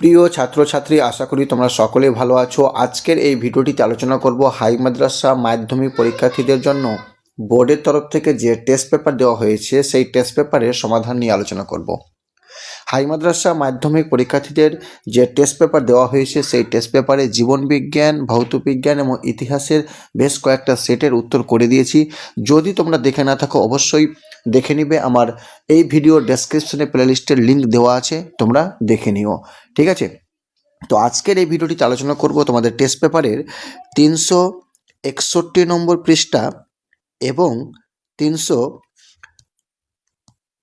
প্রিয় ছাত্রছাত্রী, আশা করি তোমরা সকলে ভালো আছো। আজকের এই ভিডিওটিতে আলোচনা করব হাই মাদ্রাসা মাধ্যমিক পরীক্ষার্থীদের জন্য। বোর্ডের তরফ থেকে যে টেস্ট পেপার দেওয়া হয়েছে, সেই টেস্ট পেপারের সমাধান নিয়ে আলোচনা করব। হাই মাদ্রাসা মাধ্যমিক পরীক্ষার্থীদের যে টেস্ট পেপার দেওয়া হয়েছে, সেই টেস্ট পেপারে জীবনবিজ্ঞান ভৌতবিজ্ঞান এবং ইতিহাসের বেশ কয়েকটা সেটের উত্তর করে দিয়েছি। যদি তোমরা দেখে না থাকো, অবশ্যই দেখে নিবে। আমার এই ভিডিও ডেসক্রিপশনে প্লেলিস্টের লিঙ্ক দেওয়া আছে, তোমরা দেখে নিও। ঠিক আছে? তো আজকের এই ভিডিওটিতে আলোচনা করব তোমাদের টেস্ট পেপারের তিনশো একষট্টি নম্বর পৃষ্ঠা এবং তিনশো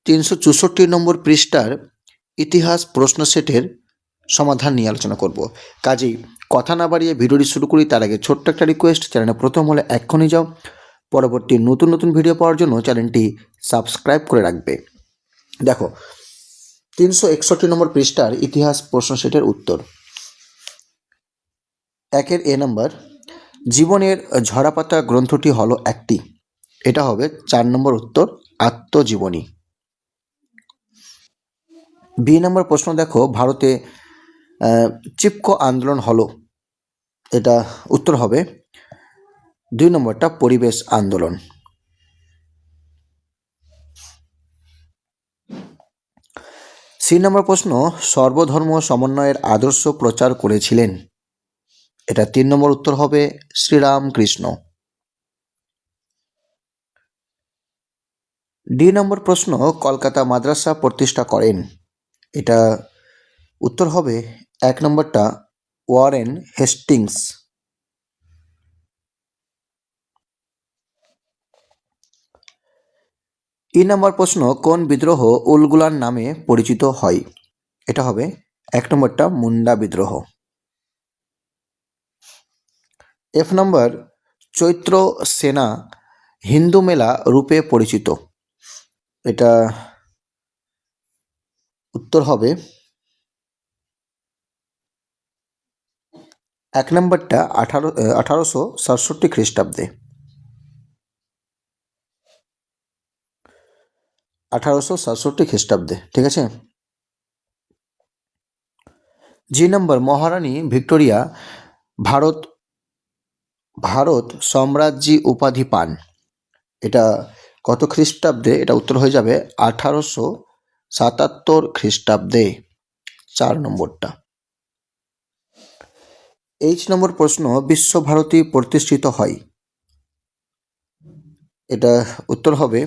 তিনশো চৌষট্টি নম্বর পৃষ্ঠার ইতিহাস প্রশ্ন সেটের সমাধান নিয়ে আলোচনা করব। কাজেই কথা না বাড়িয়ে ভিডিওটি শুরু করি, তার আগে ছোট্ট একটা রিকোয়েস্ট চ্যানেলে প্রথম হলে এক্ষুনি যাও। পরবর্তী নতুন নতুন ভিডিও পাওয়ার জন্য চ্যানেলটি সাবস্ক্রাইব করে রাখবে। দেখো, তিনশো একষট্টি নম্বর পৃষ্ঠার ইতিহাস প্রশ্ন সেটের উত্তর। একের এ নম্বর জীবনের ঝরাপাতা গ্রন্থটি হলো একটি। এটা হবে চার নম্বর উত্তর, আত্মজীবনী। বি নম্বর প্রশ্ন দেখো, ভারতে চিপকো আন্দোলন হলো। এটা উত্তর হবে দুই নম্বরটা পরিবেশ আন্দোলন। সি নম্বর প্রশ্ন, সর্বধর্ম সমন্বয়ের আদর্শ প্রচার করেছিলেন। এটা তিন নম্বর উত্তর হবে শ্রীরামকৃষ্ণ। ডি নম্বর প্রশ্ন, কলকাতা মাদ্রাসা প্রতিষ্ঠা করেন। এটা উত্তর হবে এক নম্বরটা ওয়ারেন হেস্টিংস। ই নম্বর প্রশ্ন কোন বিদ্রোহ উলগুলান নামে পরিচিত হয়? এটা হবে এক নম্বরটা মুন্ডা বিদ্রোহ। এফ নম্বর, চৈত্র সেনা হিন্দু মেলা রূপে পরিচিত। এটা উত্তর হবে এক নম্বরটা আঠারো, আঠারোশো সাতষট্টি খ্রিস্টাব্দে। আঠারোশো সাতষট্টি খ্রিস্টাব্দে, ঠিক আছে? জি নম্বর, মহারানী ভিক্টোরিয়া, ভারত ভারত সম্রাজ্যী উপাধি পান। এটা কত খ্রিস্টাব্দে? এটা উত্তর হয়ে যাবে আঠারোশো সাতাত্তর খ্রিস্টাব্দে, চার নম্বরটা। এইচ নম্বর প্রশ্ন, বিশ্বভারতী প্রতিষ্ঠিত হয়? এটা উত্তর হবে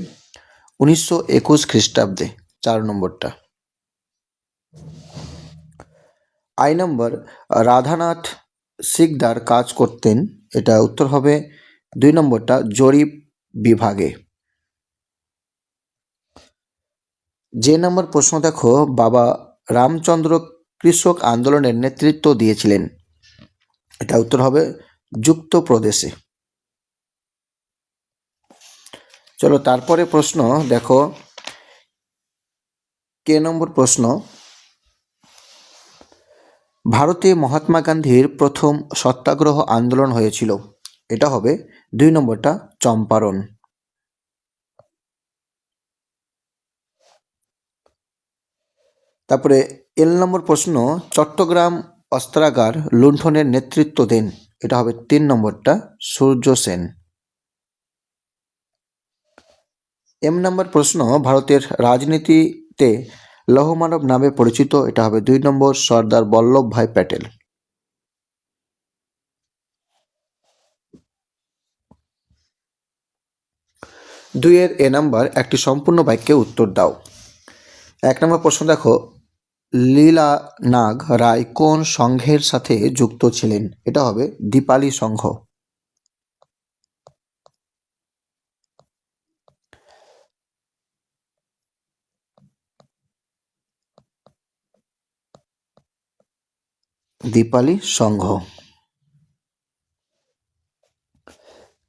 উনিশশো একুশ খ্রিস্টাব্দে, চার নম্বরটা। আই নম্বর, রাধানাথ সিকদার কাজ করতেন, এটা উত্তর হবে। দুই নম্বরটা, জরিপ বিভাগে। যে নম্বর প্রশ্ন দেখো, বাবা রামচন্দ্র কৃষক আন্দোলনের নেতৃত্ব দিয়েছিলেন, এটা উত্তর হবে যুক্ত প্রদেশে চলো তারপরে প্রশ্ন, দেখো। কে নম্বর প্রশ্ন? ভারতে মহাত্মা গান্ধীর প্রথম সত্যাগ্রহ আন্দোলন হয়েছিল। এটা হবে দুই নম্বরটা, চম্পারণ। তারপরে এল নম্বর প্রশ্ন, চট্টগ্রাম অস্ত্রাগার লুণ্ঠনের নেতৃত্ব দেন। এটা হবে তিন নম্বরটা, সূর্য সেন। এম নম্বর প্রশ্ন, ভারতের রাজনীতিতে লৌহমানব নামে পরিচিত, এটা হবে দুই নম্বর সর্দার বল্লভ ভাই প্যাটেল। দুইয়ের এ নাম্বার একটি সম্পূর্ণ বাক্যে উত্তর দাও। এক নম্বর প্রশ্ন দেখো, লীলা নাগ রায় কোন সংঘের সাথে যুক্ত ছিলেন? এটা হবে দীপালি সংঘ। দীপালি সংঘ।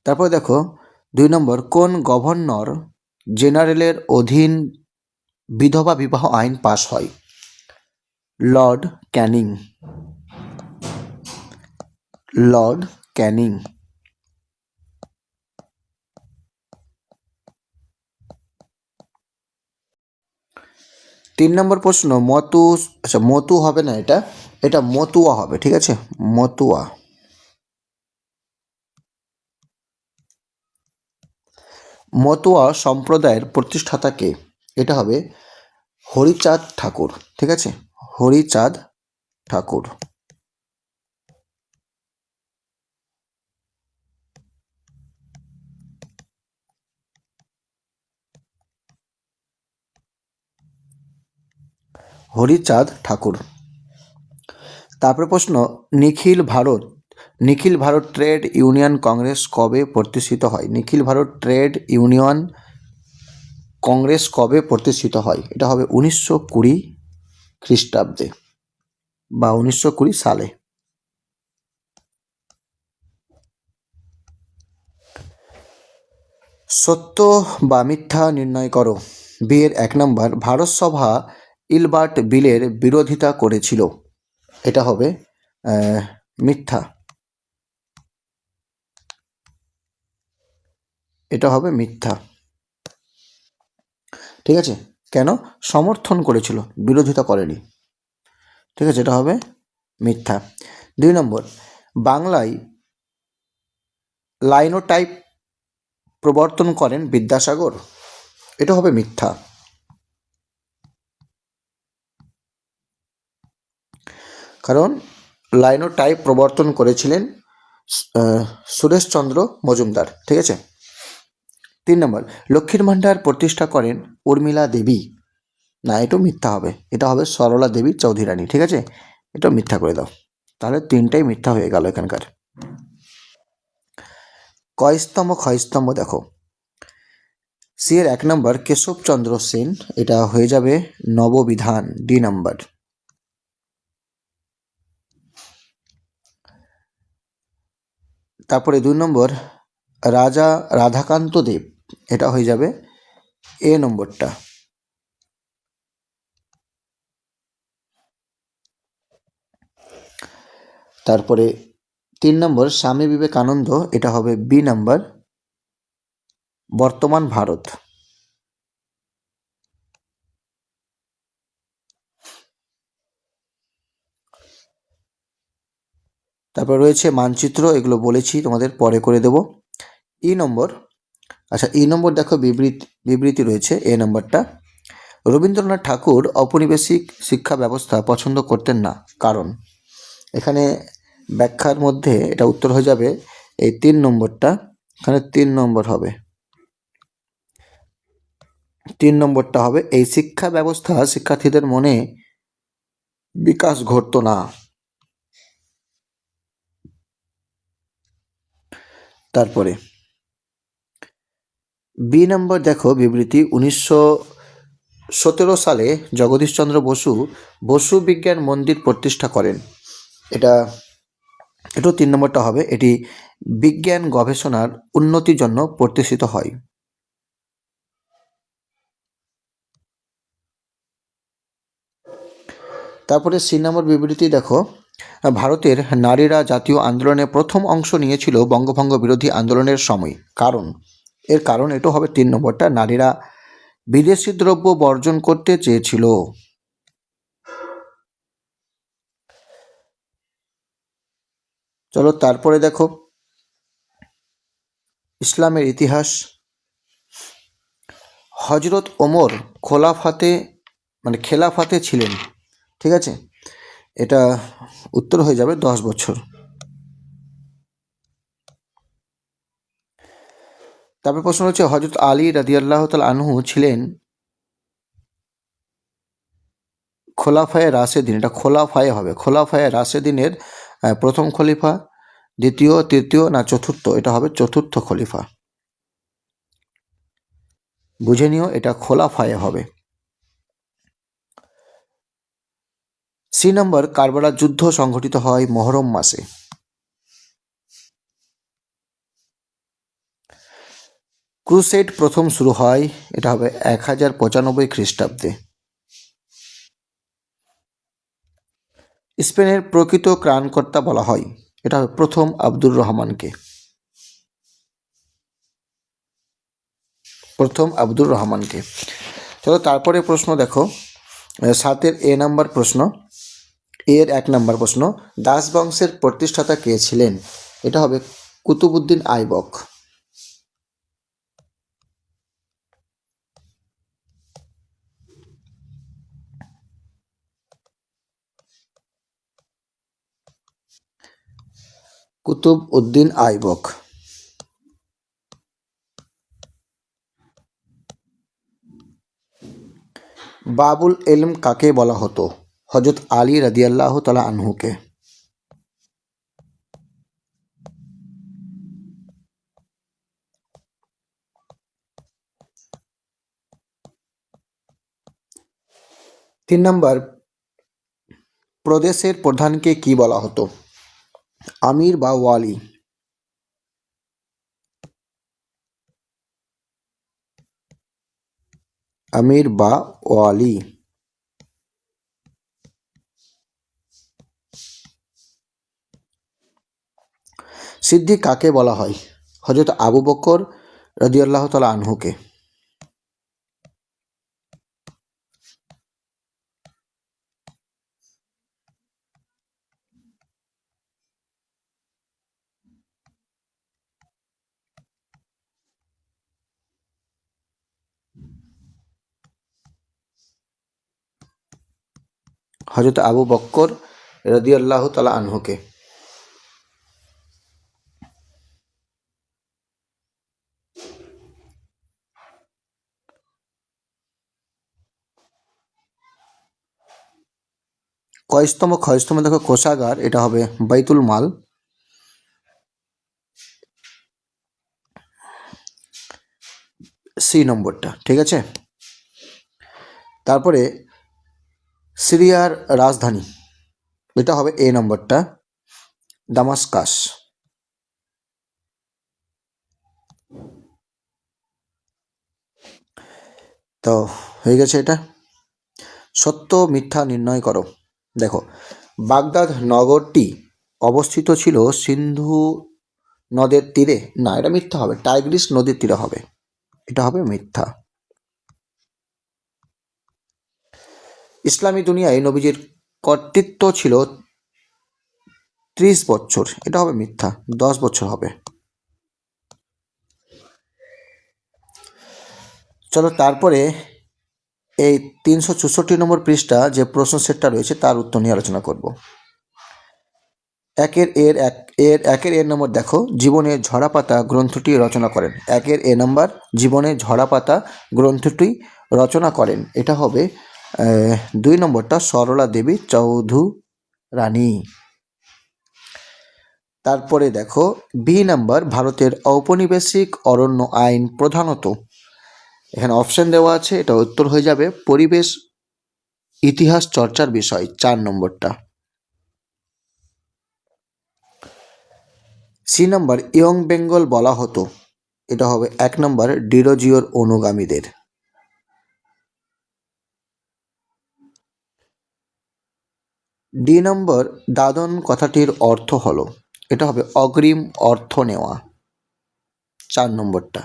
তারপর দেখো, দুই নম্বর, কোন গভর্নর জেনারেলের অধীন বিধবা বিবাহ আইন পাশ হয়? Lord Canning. Lord Canning. তিন নম্বর প্রশ্ন, মতু আচ্ছা মতু হবে না এটা? এটা মতুয়া হবে, ঠিক আছে? মতুয়া। মতুয়া সম্প্রদায়ের প্রতিষ্ঠাতাকে এটা হবে হরিচাঁদ ঠাকুর, ঠিক আছে? হরিচাঁদ ঠাকুর। হরিচাঁদ ঠাকুর। তারপরে প্রশ্ন, Nikhil Bharat Nikhil Bharat trade union Congress কবে প্রতিষ্ঠিত হয়? Nikhil Bharat trade union Congress কবে প্রতিষ্ঠিত হয়? এটা হবে উনিশশো কুড়ি খ্রিস্টাব্দে বা উনিশশো কুড়ি সালে। সত্য বা মিথ্যা নির্ণয় করো। বিয়ের এক নম্বর, ভারত সভা ইলবার্ট বিলের বিরোধিতা করেছিল। এটা হবে মিথ্যা। এটা হবে মিথ্যা। ঠিক আছে? কেন? সমর্থন করেছিল, বিরোধিতা করেনি। ঠিক আছে? এটা হবে মিথ্যা। দুই নম্বর, বাংলায় লাইনোটাইপ প্রবর্তন করেন বিদ্যাসাগর। এটা হবে মিথ্যা। কারণ লাইনো টাইপ প্রবর্তন করেছিলেন সুরেশচন্দ্র মজুমদার, ঠিক আছে? তিন নম্বর, লক্ষ্মীর ভাণ্ডার প্রতিষ্ঠা করেন উর্মিলা দেবী। না, এটাও মিথ্যা হবে। এটা হবে সরলা দেবী চৌধুরানী, ঠিক আছে? এটা মিথ্যা করে দাও। তাহলে তিনটাই মিথ্যা হয়ে গেল এখানকার। কয়স্তম্ভ, ক্ষয়স্তম্ভ দেখো। সি এর এক নম্বর, কেশবচন্দ্র সেন, এটা হয়ে যাবে নববিধান, ডি নাম্বার। তারপরে দুই নম্বর, রাজা রাধাকান্ত দেব, এটা হয়ে যাবে এ নম্বরটা। তারপরে তিন নম্বর, স্বামী বিবেকানন্দ, এটা হবে বি নম্বর, বর্তমান ভারত। তারপর রয়েছে মানচিত্র, এগুলো বলেছি, তোমাদের পরে করে দেব। ই নম্বর আচ্ছা ই নম্বর দেখো বিবৃতি বিবৃতি রয়েছে এ নম্বরটা। রবীন্দ্রনাথ ঠাকুর ঔপনিবেশিক শিক্ষা ব্যবস্থা পছন্দ করতেন না। কারণ? এখানে ব্যাখ্যার মধ্যে এটা উত্তর হয়ে যাবে, এই তিন নম্বরটা, এখানে তিন নম্বর হবে। তিন নম্বরটা হবে, এই শিক্ষা ব্যবস্থা শিক্ষার্থীদের মনে বিকাশ ঘটতো না। তারপরে। বি নম্বর দেখো বিবৃতি উনিশশো সতেরো সালে জগদীশচন্দ্র বসু বসু বিজ্ঞান মন্দির প্রতিষ্ঠা করেন। এটা এটাও তিন নম্বরটা হবে। এটি বিজ্ঞান গবেষণার উন্নতির জন্য প্রতিষ্ঠিত হয়। তারপরে সি নম্বর বিবৃতি দেখো। ভারতের নারীরা জাতীয় আন্দোলনে প্রথম অংশ নিয়েছিল বঙ্গভঙ্গ বিরোধী আন্দোলনের সময়। কারণ? এর কারণ এটা হবে তিন নম্বরটা। নারীরা বিদেশি দ্রব্য বর্জন করতে চেয়েছিল। চলো তারপরে দেখো। ইসলামের ইতিহাস। হজরত ওমর খোলাফাতে মানে খেলাফাতে ছিলেন। ঠিক আছে? এটা উত্তর হয়ে যাবে দশ বছর। তারপর প্রশ্ন হচ্ছে হজরত আলী রাদিয়াল্লাহ তাল আনহু ছিলেন খোলাফায়ে রাশেদিন। এটা খোলাফায়ে হবে। খোলাফায়ে রাশেদিনের প্রথম খলিফা, দ্বিতীয়, তৃতীয় না চতুর্থ? এটা হবে চতুর্থ খলিফা। বুঝে নিও, এটা খোলাফায়ে হবে। সি নম্বর কারবালা যুদ্ধ সংঘটিত হয় মহরম মাসে। ক্রুসেড প্রথম শুরু হয়, এটা হবে এক হাজার পঁচানব্বই খ্রিস্টাব্দে। স্পেনের প্রকৃত ত্রাণকর্তা বলা হয়, এটা হবে প্রথম আব্দুর রহমানকে। প্রথম আব্দুর রহমানকে। চলো তারপরে প্রশ্ন দেখো, সাতের এ নাম্বার প্রশ্ন। এর এক নম্বর প্রশ্ন, দাস বংশের প্রতিষ্ঠাতা কে ছিলেন? এটা হবে কুতুবুদ্দিন আইবক। কুতুব উদ্দিন আইবক। বাবুল এলম কাকে বলা হতো? হজরত আলী রাদিয়াল্লাহ তালা আনহুকে তিন নম্বর প্রদেশের প্রধানকে কি বলা হতো আমির বা ওয়ালি আমির বা ওয়ালি সিদ্ধি কাকে বলা হয়? হজরত আবু বকর রদিয়াল্লাহ তালা আনহুকে। হজরত আবু বক্কর রদিয়াল্লাহ তালা আনহুকে। কয়স্তম ক্ষয়স্তম দেখো কোষাগার, এটা হবে বাইতুল মাল। সি নম্বরটা, ঠিক আছে? তারপরে সিরিয়ার রাজধানী, এটা হবে এ নম্বরটা, দামাসকাস। তো, হয়ে গেছে এটা। সত্য মিথ্যা নির্ণয় করো। দেখো, বাগদাদ নগরটি অবস্থিত ছিল সিন্ধু নদের তীরে। না, এটা মিথ্যা হবে। টাইগ্রিস নদীর তীরে হবে। এটা হবে মিথ্যা। ইসলামী দুনিয়ায় নবীজির কর্তৃত্ব ছিল ত্রিশ বছর। এটা হবে মিথ্যা। দশ বছর হবে। চলো, তারপরে এই তিনশো চৌষট্টি নম্বর পৃষ্ঠা যে প্রশ্ন সেটটা রয়েছে তার উত্তর নিয়ে আলোচনা করব। একের এর এক, এর একের এর নম্বর দেখো জীবনের ঝরাপাতা গ্রন্থটি রচনা করেন। একের এ নম্বর জীবনের ঝরাপাতা গ্রন্থটি রচনা করেন। এটা হবে দুই নম্বরটা, সরলা দেবী চৌধু রানী তারপরে দেখো, বি নাম্বার, ভারতের ঔপনিবেশিক অরণ্য আইন প্রধানত। এখানে অপশন দেওয়া আছে, এটা উত্তর হয়ে যাবে, পরিবেশ, ইতিহাস চর্চার বিষয়, চার নম্বরটা। সি নম্বর ইয়ং বেঙ্গল বলা হতো। এটা হবে এক নম্বর ডিরোজিওর অনুগামীদের। ডি নম্বর দাদন কথাটির অর্থ হলো, এটা হবে অগ্রিম অর্থ নেওয়া। চার নম্বরটা।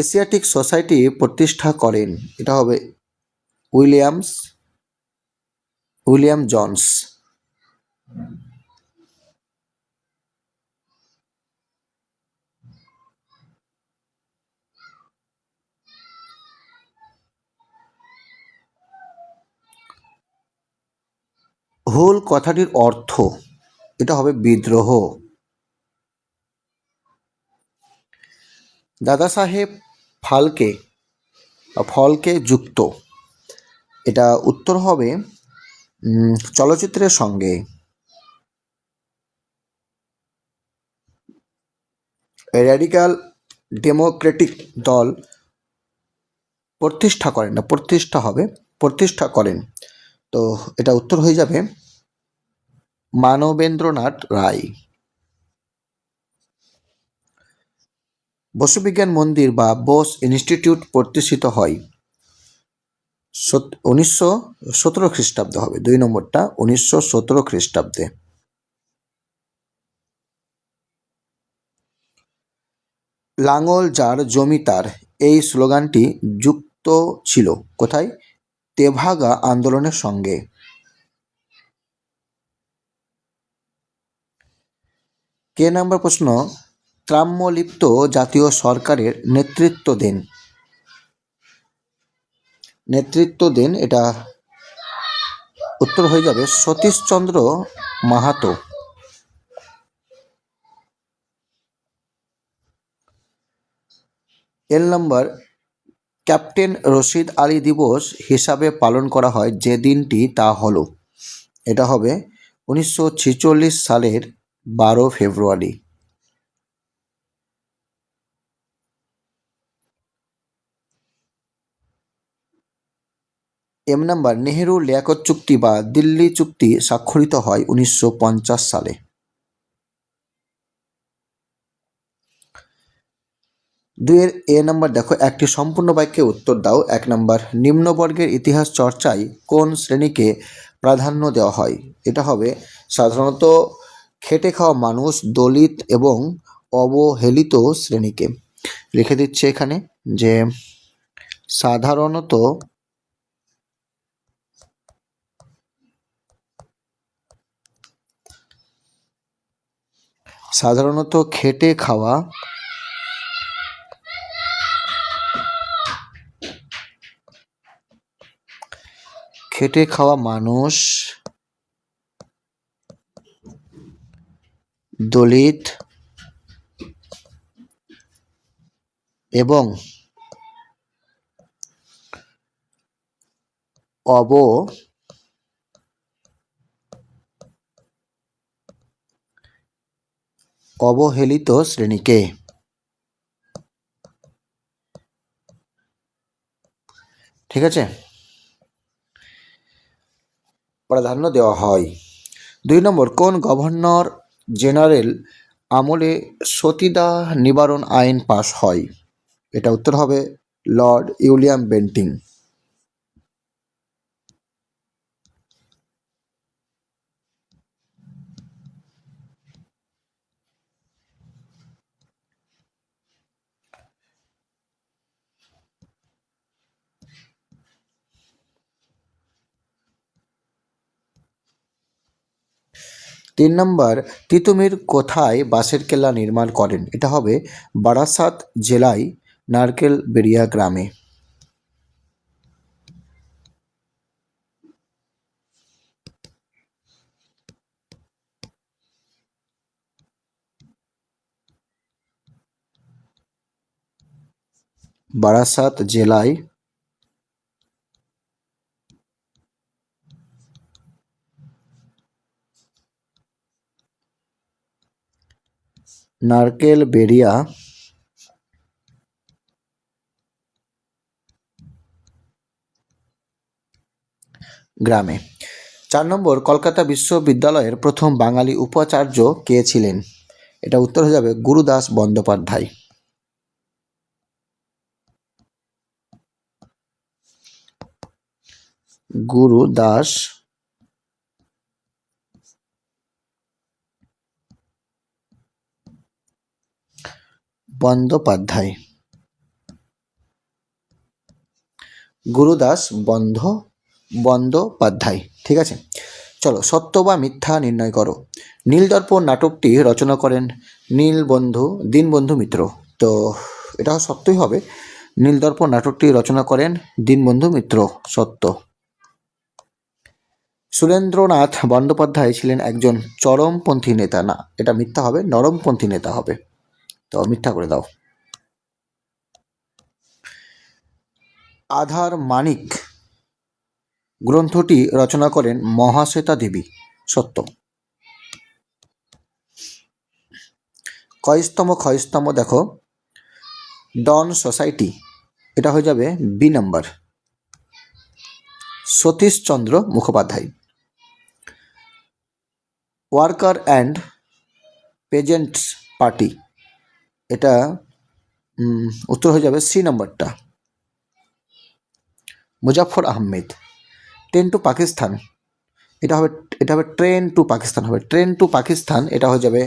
এশিয়াটিক সোসাইটি প্রতিষ্ঠা করেন। এটা হবে উইলিয়ামস, উইলিয়াম জনস। হুল কথাটির অর্থ, এটা হবে বিদ্রোহ। দাদা সাহেব ফালকে ফলকে যুক্ত। এটা উত্তর হবে চলচ্চিত্রের সঙ্গে। র্যাডিক্যাল ডেমোক্রেটিক দল প্রতিষ্ঠা করেন, না প্রতিষ্ঠা হবে, প্রতিষ্ঠা করেন। তো এটা উত্তর হয়ে যাবে মানবেন্দ্রনাথ রায়। বসুবিজ্ঞান মন্দির বা বোস ইনস্টিটিউট প্রতিষ্ঠিত হয়। উনিশশো সতেরো খ্রিস্টাব্দে হবে। দুই নম্বরটা, উনিশশো সতেরো খ্রিস্টাব্দে। লাঙল যার জমি তার, এই স্লোগানটি যুক্ত যুক্ত ছিল। কোথায়? তেভাগা আন্দোলনের সঙ্গে। কে নাম্বার প্রশ্ন? ত্রাম্যলিপ্ত জাতীয় সরকারের নেতৃত্ব দেন। নেতৃত্ব দেন এটা উত্তর হয়ে যাবে Satishchandra Mahato. L number, captain Rashid Ali দিবস হিসাবে পালন করা হয় যে দিনটি তা হলো। এটা হবে উনিশশো ছেচল্লিশ সালের বারো February. M number Nehru Liaquat চুক্তি বা দিল্লি চুক্তি স্বাক্ষরিত হয় উনিশশো পঞ্চাশ সালে। দুইয়ের এ নাম্বার দেখো, একটি সম্পূর্ণ বাক্যে উত্তর দাও। এক নাম্বার, নিম্নবর্গের ইতিহাস চর্চায় কোন শ্রেণীকে প্রাধান্য দেওয়া হয়? এটা হবে সাধারণত খেটে খাওয়া মানুষ, দলিত এবং অবহেলিত শ্রেণীকে। লিখে দিচ্ছে এখানে যে সাধারণত সাধারণত খেটে খাওয়া খেটে খাওয়া মানুষ দলিত এবং অব অবহেলিত শ্রেণীকে। ঠিক আছে? প্রাধান্য দেওয়া হয়। দুই নম্বর, কোন গভর্নর জেনারেল আমলে সতীদাহ নিবারণ আইন পাশ হয়? এটা উত্তর হবে লর্ড ইউলিয়াম বেন্টিং। তিন নম্বর, তিতুমির কোথায় বাঁশের কেল্লা নির্মাণ করেন? এটা হবে বারাসাত জেলায় নারকেল বেরিয়া গ্রামে। বারাসাত জেলায় নারকেল বেরিয়া গ্রামে। চার নম্বর, কলকাতা বিশ্ববিদ্যালয়ের প্রথম বাঙালি উপাচার্য কে ছিলেন? এটা উত্তর হয়ে যাবে গুরুদাস বন্দ্যোপাধ্যায়। গুরুদাস বন্দ্যোপাধ্যায়। গুরুদাস বন্ধ, বন্দ্যোপাধ্যায়। ঠিক আছে? চলো, সত্য বা মিথ্যা নির্ণয় করো। নীলদর্পণ নাটকটি রচনা করেন নীলবন্ধু, দীনবন্ধু মিত্র। তো, এটা সত্যই হবে। নীলদর্পণ নাটকটি রচনা করেন দীনবন্ধু মিত্র, সত্য। সুরেন্দ্রনাথ বন্দ্যোপাধ্যায় ছিলেন একজন চরমপন্থী নেতা। না, এটা মিথ্যা হবে, নরমপন্থী নেতা হবে। তো মিথ্যা করে দাও। আধার মানিক। গ্রন্থটি রচনা করেন মহাশ্বেতা দেবী, সত্য। কয়স্তম ক্ষয়স্তম দেখো, ডন সোসাইটি, এটা হয়ে যাবে B number. Satishchandra Mukhopadhyay. Worker and peasants party. এটা উত্তর হয়ে যাবে সি নাম্বারটা। Muzaffar Ahmed, train to Pakistan. এটা হবে এটা হবে ট্রেন টু পাকিস্তান, হবে ট্রেন টু পাকিস্তান, এটা হয়ে যাবে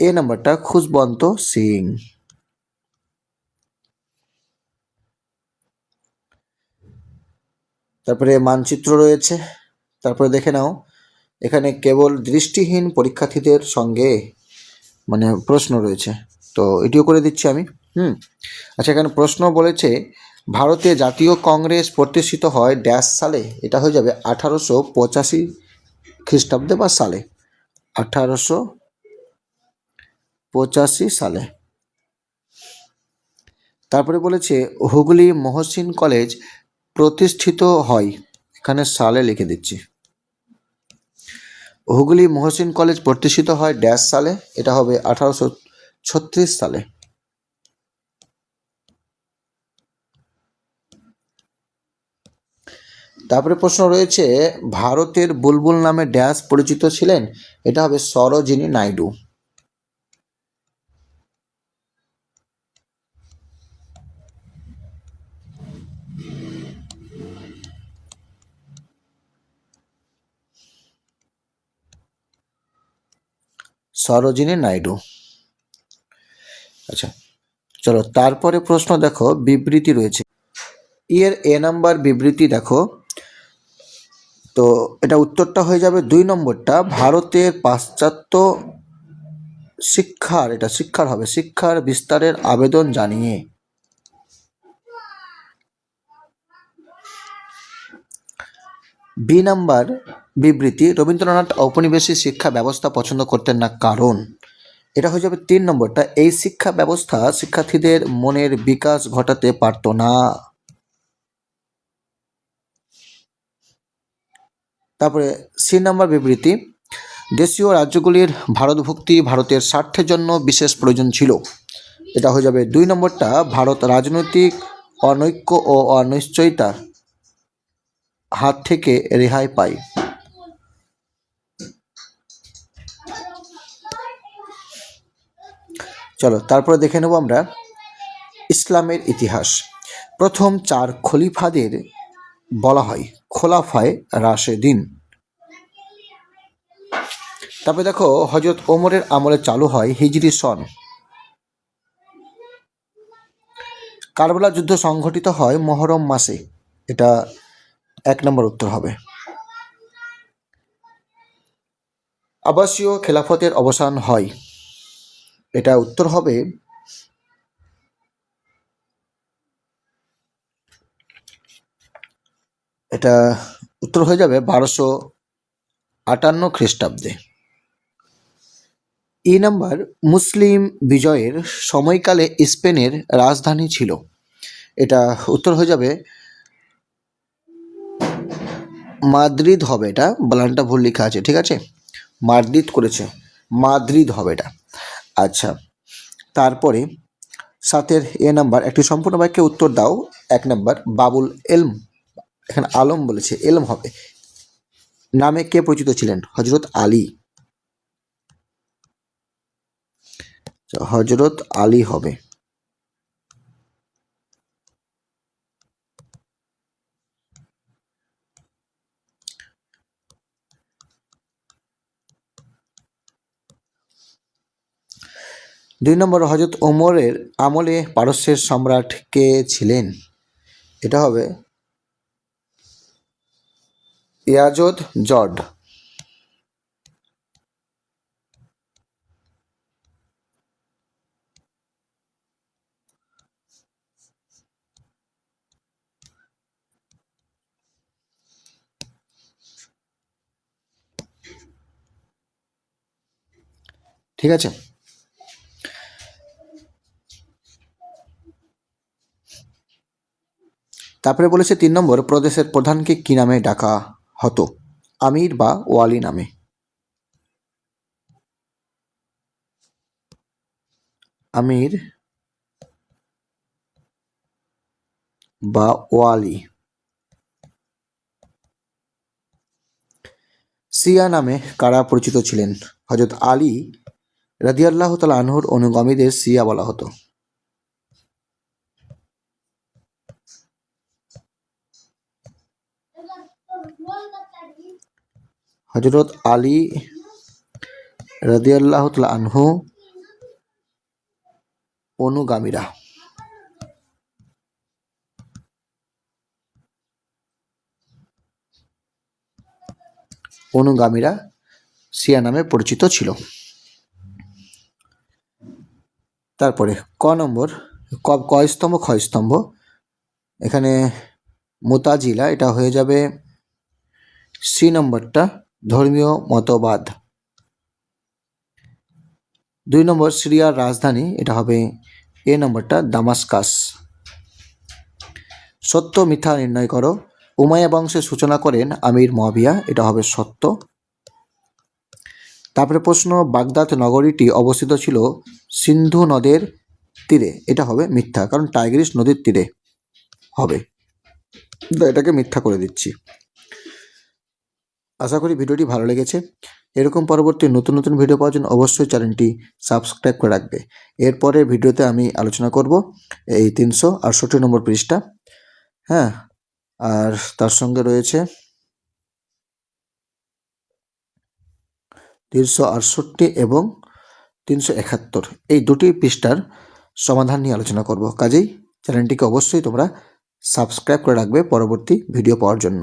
এ নাম্বারটা, খুশবন্ত সিং। তারপরে মানচিত্র রয়েছে, তারপরে দেখে নাও, এখানে কেবল দৃষ্টিহীন পরীক্ষার্থীদের সঙ্গে মানে প্রশ্ন রয়েছে। তো এটিও করে দিচ্ছি আমি, হুম। আচ্ছা এখানে প্রশ্ন বলেছে, ভারতে জাতীয় কংগ্রেস প্রতিষ্ঠিত হয় ড্যাশ সালে, এটা হয়ে যাবে আঠারোশো পঁচাশি খ্রিস্টাব্দে বা সালে, আঠারোশো পঁচাশি সালে। তারপরে বলেছে, হুগলি মহসিন কলেজ প্রতিষ্ঠিত হয়, এখানে সালে লিখে দিচ্ছি। হুগলি মহসিন কলেজ প্রতিষ্ঠিত হয় ড্যাশ সালে, এটা হবে আঠারোশো ছত্রিশ সালে। তারপরে প্রশ্ন রয়েছে, ভারতের বুলবুল নামে ড্যাশ পরিচিত ছিলেন? এটা হবে সরোজিনী নাইডু। সরোজিনী নাইডু। আচ্ছা চলো তারপরে প্রশ্ন দেখো, বিবৃতি রয়েছে। ইয়ের এ নাম্বার বিবৃতি দেখো। তো এটা উত্তরটা হয়ে যাবে দুই নম্বরটা, ভারতের পাশ্চাত্য শিক্ষার, এটা শিক্ষার হবে, শিক্ষার বিস্তারের আবেদন জানিয়ে। বি নাম্বার বিবৃতি, রবীন্দ্রনাথ ঔপনিবেশিক শিক্ষা ব্যবস্থা পছন্দ করতেন না কারণ? এটা হয়ে যাবে তিন নম্বরটা, এই শিক্ষা ব্যবস্থা শিক্ষার্থীদের মনের বিকাশ ঘটাতে পারত না। তারপরে সি নাম্বার বিবৃতি, দেশীয় রাজ্যগুলির ভারতভুক্তি ভারতের স্বার্থের জন্য বিশেষ প্রয়োজন ছিল। এটা হয়ে যাবে দুই নম্বরটা, ভারত রাজনৈতিক অনৈক্য ও অনিশ্চয়তার হাত থেকে রেহাই পায়। চলো, তারপরে দেখে নেব আমরা ইসলামের ইতিহাস। প্রথম চার খলিফাদের বলা হয় খোলাফায় রাশেদিন। তারপরে দেখো হজরত ওমরের আমলে চালু হয় হিজরি সন। কারবালা যুদ্ধ সংঘটিত হয় মহরম মাসে। এটা এক নম্বর উত্তর হবে। আবাসীয় খেলাফতের অবসান হয়। এটা উত্তর হবে এটা উত্তর হয়ে যাবে বারোশো আটান্ন খ্রিস্টাব্দে। ই নাম্বার মুসলিম বিজয়ের সময়কালে স্পেনের রাজধানী ছিল। এটা উত্তর হয়ে যাবে মাদ্রিদ হবে এটা, বালানটা ভুল লেখা আছে, ঠিক আছে? মাদ্রিদ করেছে, মাদ্রিদ হবে এটা। আচ্ছা তারপরে সাতের এ নাম্বার, একটি সম্পূর্ণ বাক্যে উত্তর দাও, এক নাম্বার, বাবুল এলম, এখানে আলম বলেছে, এলম হবে। নামে কে পরিচিত ছিলেন? হজরত আলী। হজরত আলী হবে। দুই নম্বর হজরত ওমরের আমলে পারস্যের সম্রাট কে ছিলেন? এটা হবে ইয়াজদ জড ঠিক আছে? তারপরে বলেছে তিন নম্বর, প্রদেশের প্রধানকে কি নামে ডাকা হতো? আমির বা ওয়ালি নামে। আমির বা ওয়ালি। সিয়া নামে কারা পরিচিত ছিলেন? হজরত আলী রাদিয়াল্লাহ তালা আনহুর অনুগামীদের সিয়া বলা হতো। হজরত আলী রাদিয়াল্লাহ আনহু অনুগামীরা। অনুগামীরা সিয়া নামে পরিচিত ছিল। তারপরে ক নম্বর, ক, কয়স্তম্ভ, ক্ষয়স্তম্ভ। এখানে মোতাজিলা, এটা হয়ে যাবে সি নম্বরটা। ধর্মীয় মতবাদ। দুই নম্বর সিরিয়ার রাজধানী, এটা হবে এ নম্বরটা, দামাস্কাস। সত্য মিথ্যা নির্ণয় করো। উমায়া বংশের সূচনা করেন আমির মহাবিয়া এটা হবে সত্য। তারপরে প্রশ্ন, বাগদাদ নগরীটি অবস্থিত ছিল সিন্ধু নদের তীরে, এটা হবে মিথ্যা, কারণ টাইগ্রিস নদীর তীরে হবে। এটাকে মিথ্যা করে দিচ্ছি। আশা করি ভিডিওটি ভালো লেগেছে। এরকম পরবর্তী নতুন নতুন ভিডিও পাওয়ার জন্য অবশ্যই চ্যানেলটি সাবস্ক্রাইব করে রাখবে। এরপরে ভিডিওতে আমি আলোচনা করব এই তিনশো আটষট্টি নম্বর পৃষ্ঠা। হ্যাঁ আর তার সঙ্গে রয়েছে তিনশো আটষট্টি এবং তিনশো একাত্তর। এই দুটি পৃষ্ঠার সমাধান নিয়ে আলোচনা করব। কাজেই চ্যানেলটিকে অবশ্যই তোমরা সাবস্ক্রাইব করে রাখবে পরবর্তী ভিডিও পাওয়ার জন্য।